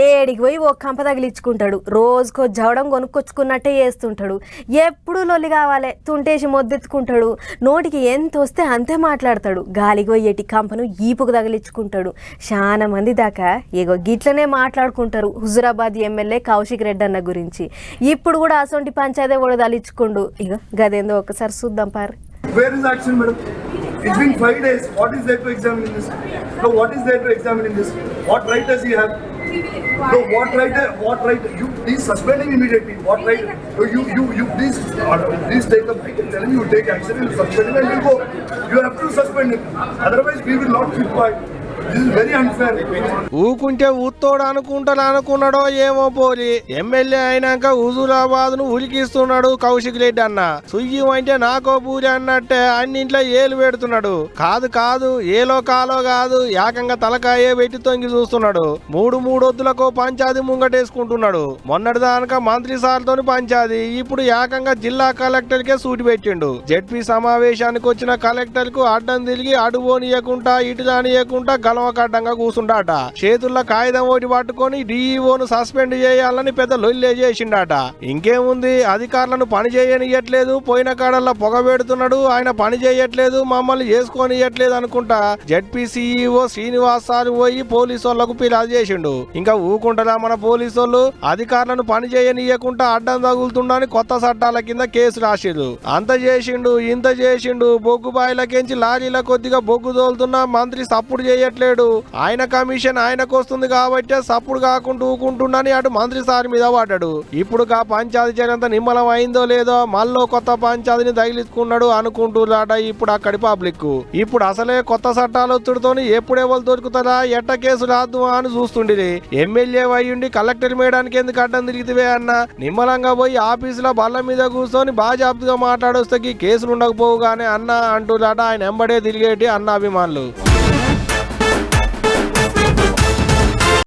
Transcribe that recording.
ఏడికి పోయి ఓ కంప తగిలించుకుంటాడు రోజుకో జవడం కొనుక్కొచ్చుకున్నట్టే చేస్తుంటాడు ఎప్పుడు లొల్లి కావాలి తుంటేసి మొద్దెత్తుకుంటాడు నోటికి ఎంత వస్తే అంతే మాట్లాడతాడు గాలికి పోయేటి కంపను ఈపుకు తగిలించుకుంటాడు చాలా మంది దాకా ఏగో గిట్లనే మాట్లాడుకుంటారు హుజురాబాద్ ఎమ్మెల్యే కౌశిక్ రెడ్డి అన్న గురించి ఇప్పుడు కూడా అసొంటి పంచాయతీ కూడా తలించుకుండు ఇక గదేందో ఒకసారి చూద్దాం పార్ Where is action, madam? It's been five days. What is there to examine in this? So what is there to examine in this? What right does he have? No, what right? What right? You please suspend him immediately. What right? You you you, you please uh, please take the. I can tell you, you take action and suspend him and you go. You have to suspend him. Otherwise, we will not keep quiet. ఊకుంటే ఊత్తోడు అనుకుంటాడు అనుకున్నాడో ఏమో పోలి MLA అయినాక హుజూరాబాద్ను ఉలికిస్తున్నాడు కౌశిక్ రెడ్డి అన్న. సుయ్యం అంటే నాకో పూరి అన్నట్టే అన్నింట్లో ఏలు పెడుతున్నాడు. కాదు కాదు ఏలో కాలో కాదు ఏకంగా తలకాయే పెట్టి తొంగి చూస్తున్నాడు. మూడు మూడొద్దులకు పంచాది ముంగటేసుకుంటున్నాడు. మొన్నటి దానక మంత్రి సార్తో పంచాది. ఇప్పుడు ఏకంగా జిల్లా కలెక్టర్ కే సూటి పెట్టిండు. జెడ్పీ సమావేశానికి వచ్చిన కలెక్టర్కు అడ్డం తిరిగి అడుగోనియకుండా ఇటు దానియకుండా కలవకడ్డంగా కూసుండాట. చేతుల్లో కాగితం ఒకటి పట్టుకొని డిఈఓను సస్పెండ్ చేయాలని పెద్ద లొల్లే చేసిండాట. ఇంకేముంది? అధికారులను పని చేయనియట్లేదు. పోయిన కాడల్లా పొగ పెడుతున్నాడు. ఆయన పని చేయట్లేదు. మమ్మల్ని చేసుకోనియట్లేదు అనుకుంటా జడ్పీ సిఇఓ శ్రీనివాస్ సార్ పోయి పోలీసు వాళ్ళకు ఫిర్యాదు చేసిండు. ఇంకా ఊకుంటారా మన పోలీసు వాళ్ళు అధికారులను పని చేయనియకుండా అడ్డం తగులుతుండని కొత్త చట్టాల కింద కేసు రాసిరు అంత చేసిండు ఇంత చేసిండు. బొగ్గు బాయిలకెంచి లారీల కొద్దిగా బొగ్గు తోలుతున్నా మంత్రి సప్పుడు చేయట్లేడు ఆయన కమిషన్ ఆయనకు వస్తుంది కాబట్టి సప్పుడు కాకుండా ఊకుంటుండని అటు మంత్రి సార్ మీద పడ్డాడు. ఇప్పుడు ఆ పంచాయతీ చేరంత నిమ్మలం అయిందో లేదో మళ్ళీ కొత్త పంచాయతీని తగిలించుకున్నాడు అనుకుంటున్నాడ ఇప్పుడు అక్కడి పబ్లిక్ ఇప్పుడు అసలే కొత్త చట్టాలు ఎప్పుడే ఎప్పుడెవరు దొరుకుతారా ఎట్ట కేసు రాదు అని చూస్తుండేది ఎమ్మెల్యే అయ్యుండి కలెక్టర్ మేయడానికి ఎందుకు అడ్డం తిరిగితే అన్న? నిమ్మలంగా పోయి ఆఫీసులో బల్ల మీద కూర్చొని బాజాబ్తుగా మాట్లాడొస్తే కేసులు ఉండకపోవుగానే అన్న అంటున్నాట ఆయన ఎంబడే తిరిగేటి అన్న అభిమానులు.